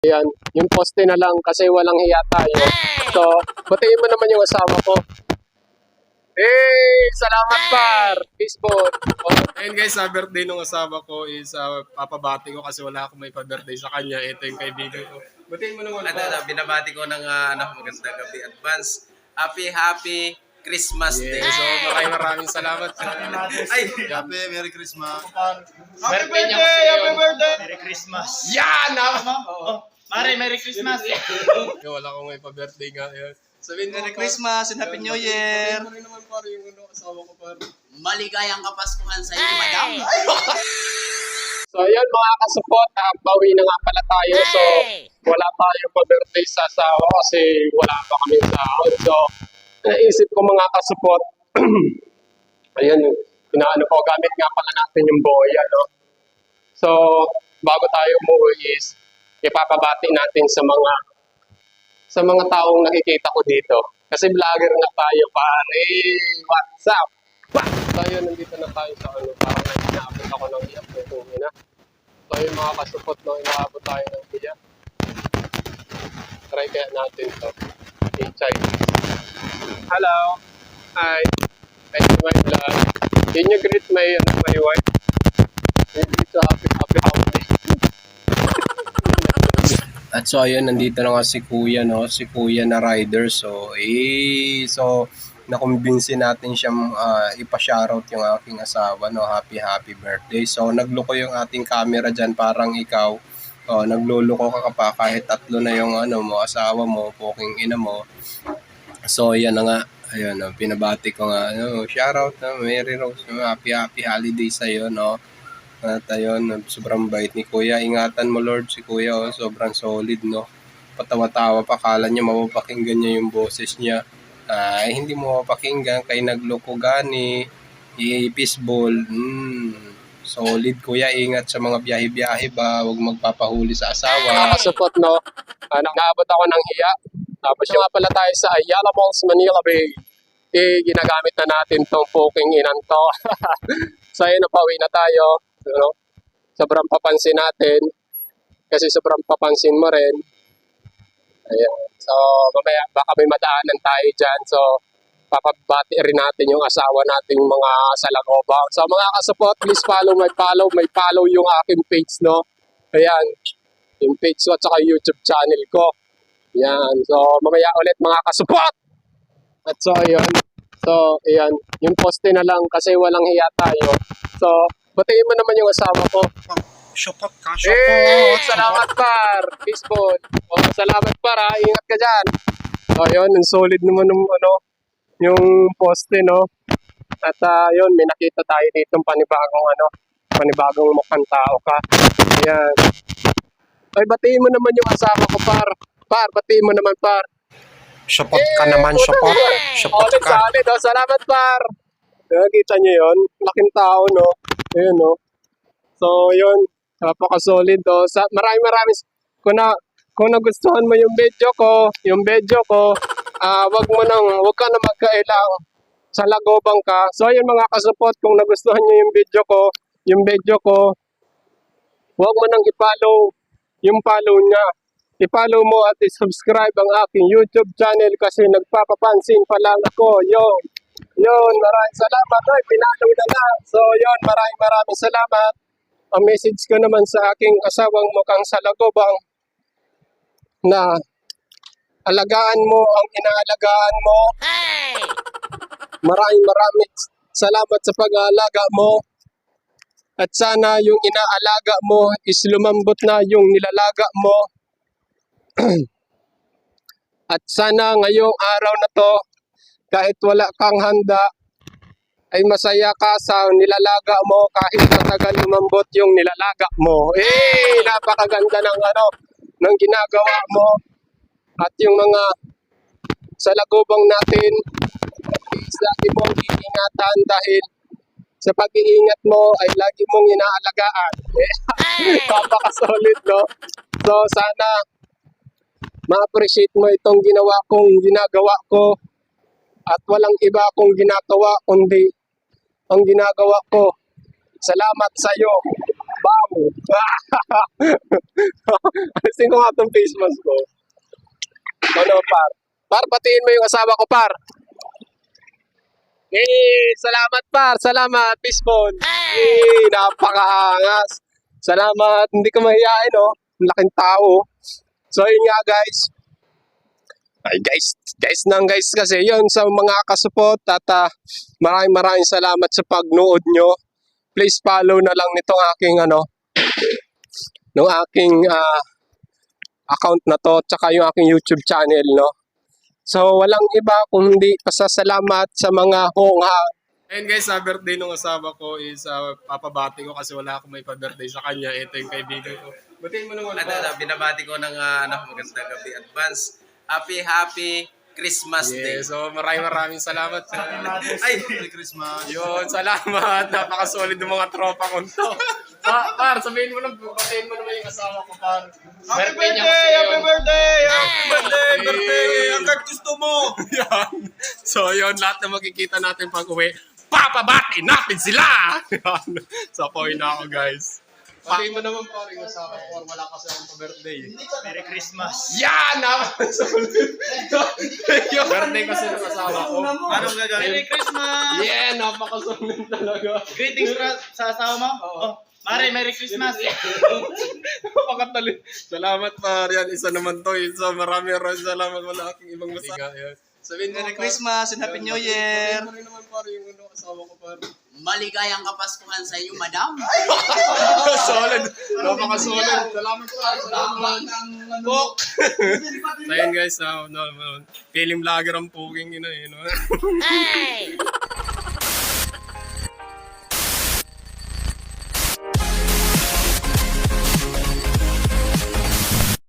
Yan, yung poste na lang kasi walang hiya tayo. So, batiin mo naman yung asawa ko. Hey, salamat par! Peaceful. Oh, ayun guys, sa birthday nung asawa ko is uh, papabati ko kasi wala akong may pa-birthday sa kanya. Ito yung kaibigan ko. Batiin mo naman Ano, par. ano, binabati ko ng uh, ano, magandang gabi advance. Happy, happy Christmas Day. Yeah, so maraming maraming salamat. Ay, Happy Merry Christmas. birthday niya kasi yun. birthday! Merry Christmas. Yan! ah! Oh, Mare, Merry Christmas. Yung wala akong may pa-birthday nga. Yun. Sabihin Merry. Christmas and Happy New Year! Sabihin mo rin naman par yung ano, asawa ko par. maligayang kapaskuhan sa iyo, madam. So ayun mga kasupot, uh, bawi na nga pala tayo. So wala tayong pa-birthday sa asawa kasi wala pa kami sahod. So naisip ko mga kasupot, ayun, inaano ko, gamit nga pala natin yung boya, no? So bago tayo umuwi is ipapabati natin sa mga sa mga taong nakikita ko dito. Kasi vlogger na tayo, pare. What's up? Pa! So yun, nandito na tayo sa ano, parang nag-inabot ako ng iyak ng tumina. So yung mga kasupot no, inaabot tayo ng iyak. Try kaya natin to. HI. Hello. Hi. Hi to my vlog. Can you greet my, ano, my wife? Can you greet sa happy, happy holiday? At so ayun, nandito na nga si Kuya, no? Si Kuya na rider. So, eh, so, nakumbinsi natin siyang ah, ipa-shoutout yung aking asawa, no? Happy, happy birthday. So, nagloko yung ating camera dyan, parang ikaw. Oh, nagluloko ka ka pa kahit tatlo na yung ano mo, asawa mo, poking ina mo. So, yan na nga. Ayun, no, pinabati ko nga, ano, shoutout na Mary Rose, happy, happy holiday sa'yo, no? At ayun, sobrang bait ni Kuya. Ingatan mo Lord si Kuya, oh, sobrang solid, no? Patawa-tawa pa, kala niya mapapakinggan niya yung boses niya. Ay, hindi mo mapakinggan, kay nagloko gani, i-fishball, mm, solid Kuya, ingat sa mga biyahe-biyahe ba, huwag magpapahuli sa asawa. Nakasupot, no? Uh, naabot ako ng hiya. Tapos yung nga pala tayo sa Ayala Malls, Manila Bay. Eh, ginagamit na natin tong poking inan to. so, ayun, napauwi na tayo. Ano? Sobrang papansin natin. Kasi sobrang papansin mo rin. Ayan. So, mamaya baka may madaanan tayo dyan. So, papabati rin natin yung asawa nating mga salagobang. So, mga kasupot, please follow my follow. May follow yung aking page, no? Ayan. Yung page ko at saka YouTube channel ko. Yan. So, mamaya ulit mga kasupot! At so, ayun. So, ayan. Yung poste na lang kasi walang hiya tayo. So, batiin mo naman yung asawa ko. Shopot ka, Hey! Salamat, par! Peaceful. Oh, salamat, par, ha? Ingat ka dyan. So, ayun. Ang solid naman ng, ano, yung poste, no? At, ah, yun, may nakita tayo dito panibagong, ano, panibagong mukhang tao ka. Ayan. Ay, batiin mo naman yung asawa ko, par. Par, batiin mo naman, par. Shopot ka naman, shopot. Shopot Solid, ka. solid. Oh, salamat, par. Nakita niyo yun? Laking tao, no? Ayun, no? So, yun. Napaka-solid, oh. Sa, maraming maraming... Kung, na, kung nagustuhan mo yung video ko, yung video ko, ah wag mo nang, wag ka na magkailang sa lagobang ka. So, ayun mga kasupot, kung nagustuhan niyo yung video ko, yung video ko, wag mo nang i-follow yung follow niya. I-follow mo at i-subscribe ang aking YouTube channel kasi nagpapapansin pa lang ako. Yon. Yon, maraming salamat. Ay, pinalo na lang. So, yon, maraming maraming salamat. Ang message ko naman sa aking asawang mukhang salagobang na alagaan mo ang inaalagaan mo. Maraming maraming salamat sa pag-aalaga mo. At sana yung inaalaga mo is lumambot na yung nilalaga mo. At sana ngayong araw na to, kahit wala kang handa, ay masaya ka sa nilalaga mo kahit matagal lumambot yung nilalaga mo. Eh, napakaganda ng ano, ng ginagawa mo. At yung mga sa lagubang natin, is lagi mong iingatan dahil sa pag-iingat mo ay lagi mong inaalagaan. Eh, Napaka-solid, no? So, sana ma-appreciate mo itong ginawa kong ginagawa ko at walang iba akong ginagawa kundi ang ginagawa ko. Salamat sa iyo. Wow! Alisin ko nga itong face mask ko. Ano, par? Par, batiin mo yung asawa ko, par. Eh, salamat, par. Salamat, Pisbon. Eh, napakaangas. Salamat. Hindi ka mahihain, oh. Ang Laking tao. So, yun nga, guys. Ay, guys. Guys nang guys kasi yun sa mga kasupot at ah, maraming maraming salamat sa pagnood nyo. Please follow na lang nitong aking ano, ng aking ah, account na to, tsaka yung aking YouTube channel, no? So, walang iba kung hindi pasasalamat sa mga hongha. Ayun guys, sa birthday nung asawa ko is uh, papabati ko kasi wala akong may pa-birthday sa kanya. Ito yung kaibigan ko. Batiin mo naman. Ano, binabati ko ng uh, ano, magandang gabi advance. Happy, happy Christmas Day. Yeah, so maraming maraming salamat. Ay, Merry Christmas. Yun, salamat. Napaka-solid ng mga tropa ko to. Pa, par, sabihin mo na, batiin mo naman yung asawa ko, par. Happy Birthday birthday! Happy birthday! birthday, birthday! Ang gusto mo! yan. So, yun, lahat na makikita natin pag uwi, papabati natin sila! yan. So, point na ako, guys. Pati mo naman pare ko, or wala kasi akong pa-birthday. Merry Christmas. Yan! Napakasolid! yung birthday kasi ng asawa ko. Anong gagawin? Merry Christmas! Yeah, napakasolid talaga. Greetings pra- sa asawa mo. Oo. Oh, Mare, Merry Christmas. Napakatali. Salamat. Yan, isa naman to. Isa, marami rin salamat. Wala aking ibang masabi. Sabihin Merry par. Christmas and Happy New Year. Sabihin mo rin naman par yung ano, asawa ko par. Maligayang kapaskuhan sa iyo, madam. solid. Napaka-solid. Salamat par. Salamat. Bok. so yun guys, uh, no, no, feeling vlogger ang puking yun eh. No?